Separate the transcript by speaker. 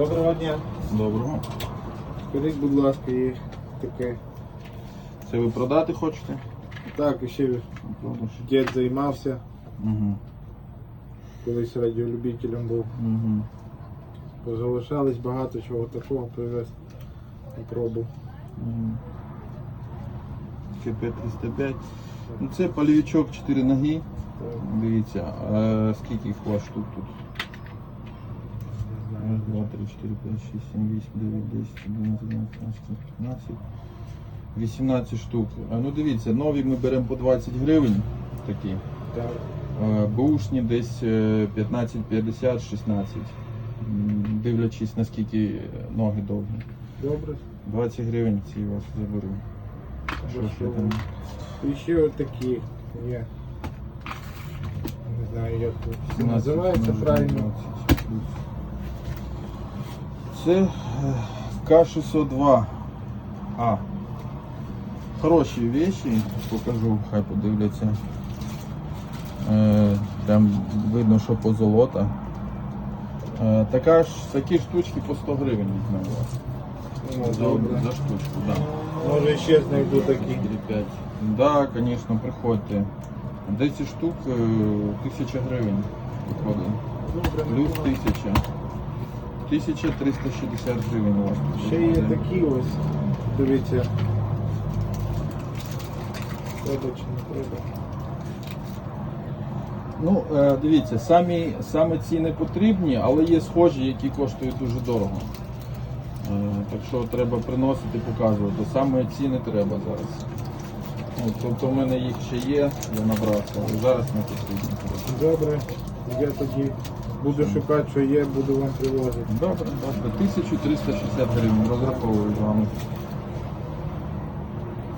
Speaker 1: Доброго дня.
Speaker 2: Доброго.
Speaker 1: Скажіть, будь ласка, є таке.
Speaker 2: Це ви продати хочете?
Speaker 1: Так, ще
Speaker 2: Продаж.
Speaker 1: дід займався,
Speaker 2: Угу.
Speaker 1: колись радіолюбителем був.
Speaker 2: Угу.
Speaker 1: Позалишались багато чого такого привез на пробу.
Speaker 2: Угу. КП-305. Ну, це полівічок 4 ноги.
Speaker 1: Так,
Speaker 2: Дивіться, а скільки їх у вас штук тут?
Speaker 1: Не
Speaker 2: Раз,
Speaker 1: знаю.
Speaker 2: два, три, чотири, п'ять, шість, сім, вісім, дев'ять, десять, одинадцять, дванадцять, тринадцять, п'ятнадцять, 18 штук. А, Ну дивіться, нові ми беремо по 20 гривень такі.
Speaker 1: Так.
Speaker 2: Е, Бушні десь е, 15-50, 16. М, Дивлячись наскільки ноги довгі.
Speaker 1: Добре.
Speaker 2: 20 гривень ці вас заберу. Що там?
Speaker 1: І ще от такі є. Не знаю, як тут
Speaker 2: 17,
Speaker 1: називається правильно.
Speaker 2: 20 плюс. Це е, К602. А. Хороші вещі, покажу, хай подивляться. Е, Прям видно, що позолота. Е, Така ж, такі штучки по 100 гривень візьмемо вас.
Speaker 1: Ну,
Speaker 2: За,
Speaker 1: добре.
Speaker 2: за штучку, так. Да.
Speaker 1: Може ще знайду такі.
Speaker 2: 4-5. Да, звісно, приходьте. 10 штук, е, 1000 гривень виходить. Плюс 1000. 1360 гривень у вас.
Speaker 1: Ще є такі ось. Дивіться. Треба чи не треба.
Speaker 2: Ну, е, дивіться, самі, саме ці не потрібні, але є схожі, які коштують дуже дорого. Е, так що треба приносити, показувати. Саме ці не треба зараз. Ну, тобто в мене їх ще є, я набрав, але зараз не потрібні.
Speaker 1: Добре. Я тоді буду шукати, що є, буду вам привозити.
Speaker 2: Добре, добре. 1360 гривень розраховую з вами.